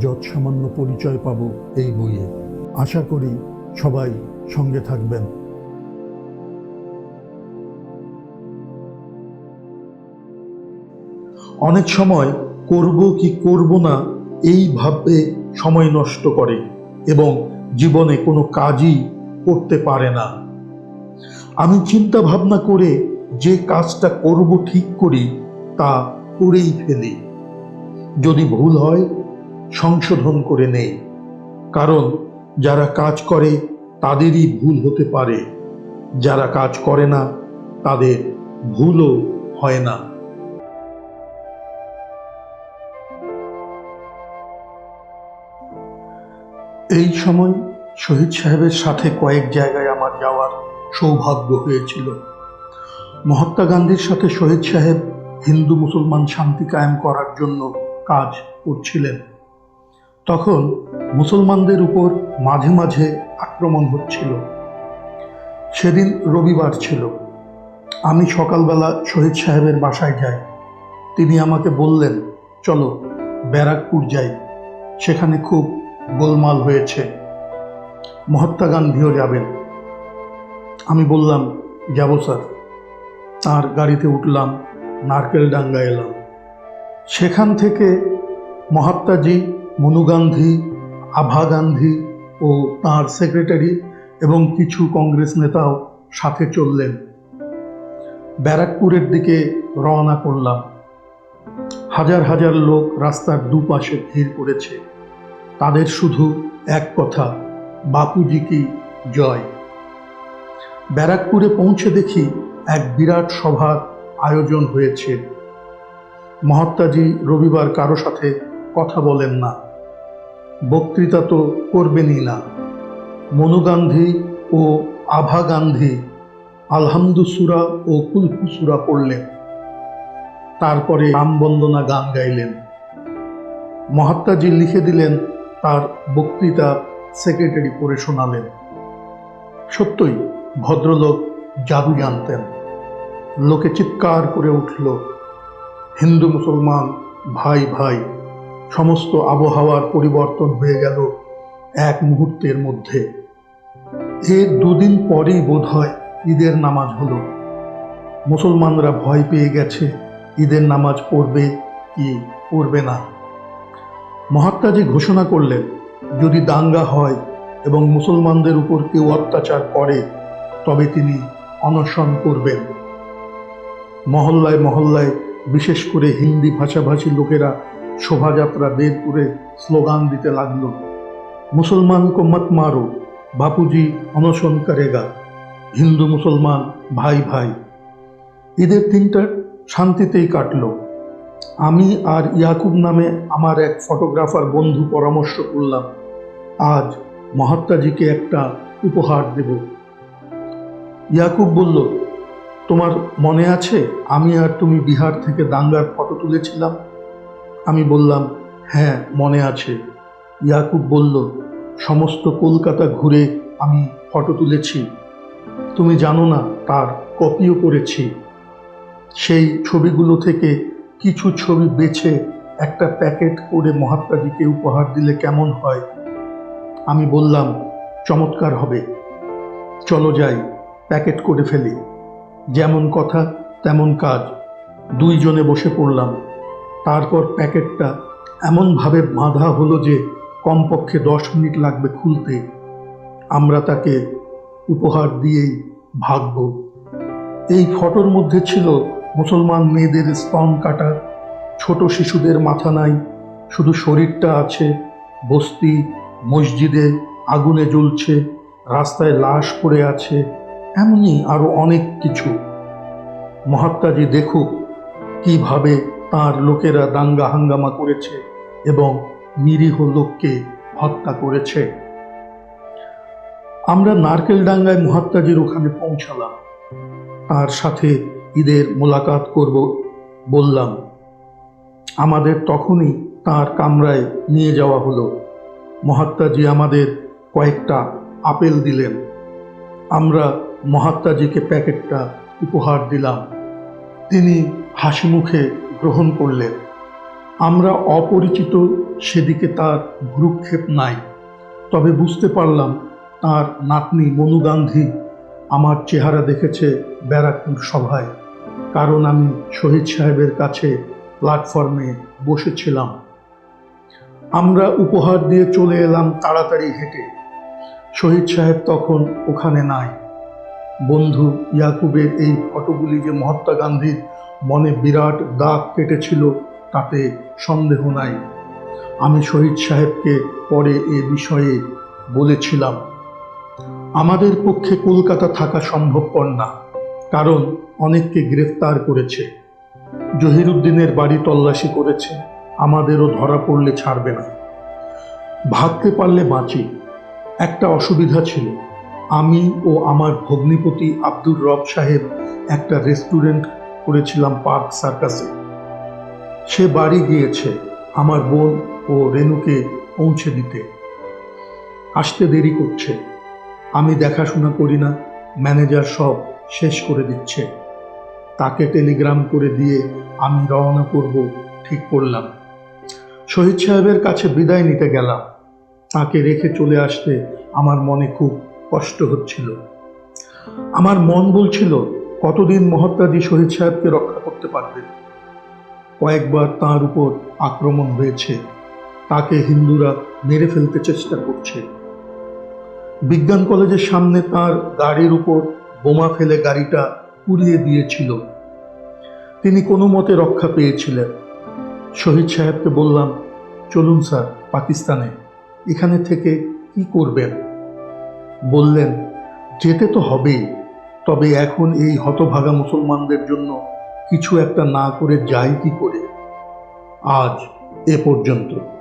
যৎসামান্য পরিচয় পাব এই বইয়ে। আশা করি সবাই সঙ্গে থাকবেন। অনেক সময় করব কি করব না এই ভাবে সময় নষ্ট করে এবং জীবনে কোনো কাজই করতে পারে না। আমি চিন্তা ভাবনা করে যে কাজটা করব ঠিক করি তা করেই ফেলি। যদি ভুল হয় সংশোধন করে নেই। কারণ যারা কাজ করে, তাদেরই ভুল হতে পারে। যারা কাজ করে না, তাদের ভুলও হয় না। এই সময় শহীদ সাহেবের সাথে কয়েক জায়গায় আমার যাওয়ার সৌভাগ্য হয়েছিল। মহাত্মা গান্ধীর সাথে শহীদ সাহেব হিন্দু মুসলমান শান্তি কায়েম করার জন্য কাজ করছিলেন। তখন মুসলমানদের উপর মাঝে মাঝে আক্রমণ হচ্ছিল। সেদিন রবিবার ছিল। আমি সকালবেলা শহীদ সাহেবের বাসায় যাই। তিনি আমাকে বললেন, চলো ব্যারাকপুর যাই। সেখানে খুব গোলমাল হয়েছে। মহাত্মা গান্ধীও যাবেন। আমি বললাম, যাব স্যার। তাঁর গাড়িতে উঠলাম, নারকেল ডাঙ্গা এলাম। সেখান থেকে মহাত্মাজি মনু গান্ধী আভা গান্ধী ও তার সেক্রেটারি এবং কিছু কংগ্রেস নেতাও সাথে চললেন। ব্যারাকপুরের দিকে রওনা করলাম। হাজার হাজার লোক রাস্তার দুপাশে ভিড় করেছে। তাদের শুধু এক কথা, বাপুজি কি জয়? ব্যারাকপুরে পৌঁছে দেখি এক বিরাট সভার আয়োজন হয়েছে। মহাত্মাজি রবিবার কারও সাথে কথা বলেন না। বক্তৃতা তো করবেনই না মনু গান্ধী ও আভা গান্ধী আলহামদুসুরা ও কুলকুসুরা পড়লেন। তারপরে রামবন্দনা গান গাইলেন। মহাত্মাজি লিখে দিলেন তার বক্তৃতা সেক্রেটারি পড়ে শোনালেন। সত্যই ভদ্রলোক জাদু জানতেন। লোকে চিৎকার করে উঠল, হিন্দু মুসলমান, ভাই ভাই সমস্ত আবহাওয়ার পরিবর্তন হয়ে গেল এক মুহূর্তের মধ্যে। এর দুদিন পরেই বোধ হয় ঈদের নামাজ হলো। মুসলমানরা ভয় পেয়ে গেছে, ঈদের নামাজ পড়বে কি পড়বে না। মহাত্মাজি ঘোষণা করলেন, যদি দাঙ্গা হয় এবং মুসলমানদের উপর কেউ অত্যাচার করে, তবে তিনি অনশন করবেন। মহল্লায় মহল্লায় বিশেষ করে হিন্দি ভাষাভাষী লোকেরা শোভাযাত্রা বের করে স্লোগান দিতে লাগল। মুসলমান কো মত মারো, বাপুজি অনশন করেগা। হিন্দু মুসলমান ভাই ভাই। ঈদের দিনটা শান্তিতেই কাটলো। আমি আর ইয়াকুব নামে আমার এক ফটোগ্রাফার বন্ধু পরামর্শ করলাম, আজ মহাত্মাজিকে একটা উপহার দেব। ইয়াকুব বলল, তোমার মনে আছে আমি আর তুমি বিহার থেকে দাঙ্গার ফটো তুলেছিলাম? আমি বললাম হ্যাঁ মনে আছে। ইয়াকুব বলল, সমস্ত কলকাতা ঘুরে আমি ফটো তুলেছি। তুমি জানো না, তার কপিও করেছি। সেই ছবিগুলো থেকে কিছু ছবি বেছে একটা প্যাকেট করে মহাত্মাজিকে উপহার দিলে কেমন হয়? আমি বললাম, চমৎকার হবে। চলো যাই, প্যাকেট করে ফেলি। যেমন কথা, তেমন কাজ। দুইজনে বসে পড়লাম। তারপর প্যাকেটটা এমনভাবে বাঁধা হলো যে কমপক্ষে দশ মিনিট লাগবে খুলতে। আমরা তাকে উপহার দিয়েই ভাগব। এই ফটোর মধ্যে ছিল মুসলমান মেয়েদের স্তন কাটা, ছোট শিশুদের মাথা নাই, শুধু শরীরটা আছে, বস্তি, মসজিদে আগুনে জ্বলছে, রাস্তায় লাশ পড়ে আছে, এমনই আরও অনেক কিছু। মহাত্মাজি দেখুক কীভাবে তার লোকেরা দাঙ্গা হাঙ্গামা করেছে এবং নিরীহ লোককে হত্যা করেছে। আমরা নারকেল ডাঙ্গায় মহাত্মাজির ওখানে পৌঁছালাম। তার সাথে ঈদের মোলাকাত করব বললাম। আমাদের তখনই তার কামরায় নিয়ে যাওয়া হলো। মহাত্মাজি আমাদের কয়েকটা আপেল দিলেন। আমরা মহাত্মাজিকে প্যাকেটটা উপহার দিলাম। তিনি হাসি মুখে গ্রহণ করলেন আমরা অপরিচিত সেদিকে তার ভ্রুক্ষেপ নাই। তবে বুঝতে পারলাম তার নাতনি মনু গান্ধী আমার চেহারা দেখেছে ব্যারাকপুর সভায়, কারণ আমি শহীদ সাহেবের কাছে প্ল্যাটফর্মে বসেছিলাম। আমরা উপহার দিয়ে চলে এলাম তাড়াতাড়ি হেঁটে। শহীদ সাহেব তখন ওখানে নাই। বন্ধু ইয়াকুবের এই ফটোগুলি যে মহাত্মা গান্ধীর মনে বিরাট দাগ কেটেছিল, তাতে সন্দেহ নাই। আমি শহীদ সাহেবকে পরে এ বিষয়ে বলেছিলাম, আমাদের পক্ষে কলকাতা থাকা সম্ভবপর না, কারণ অনেককে গ্রেফতার করেছে। জহিরুদ্দিনের বাড়ি তল্লাশি করেছে, আমাদেরও ধরা পড়লে ছাড়বে না। ভাবতে পারলে বাঁচি। একটা অসুবিধা ছিল, আমি ও আমার ভগ্নিপতি আব্দুর রব সাহেব একটা রেস্টুরেন্ট করেছিলাম পার্ক সার্কাসে। সে বাড়ি গিয়েছে আমার বোন ও রেনুকে পৌঁছে দিতে। আসতে দেরি করছে। আমি দেখাশোনা করি না, ম্যানেজার সব শেষ করে দিচ্ছে। তাকে টেলিগ্রাম করে দিয়ে আমি রওনা করব, ঠিক করলাম। শহীদ সাহেবের কাছে বিদায় নিতে গেলাম। তাকে রেখে চলে আসতে আমার মনে খুব কষ্ট হচ্ছিল। আমার মন বলছিল কতদিন মহাত্মাজি শহীদ সাহেবকে রক্ষা করতে পারবেন কয়েকবার তার উপর আক্রমণ হয়েছে। তাকে হিন্দুরা মেরে ফেলতে চেষ্টা করছে। বিজ্ঞান কলেজের সামনে তার গাড়ির উপর বোমা ফেলে গাড়িটা পুড়িয়ে দিয়েছিল। তিনি কোনো মতে রক্ষা পেয়েছিলেন। শহীদ সাহেবকে বললাম, চলুন স্যার, পাকিস্তানে। এখানে থেকে কি করবেন? বললেন, যেতে তো হবেই। তবে এখন এই হতভাগা মুসলমানদের জন্য কিছু একটা না করে যাই কি করে? আজ এ পর্যন্ত।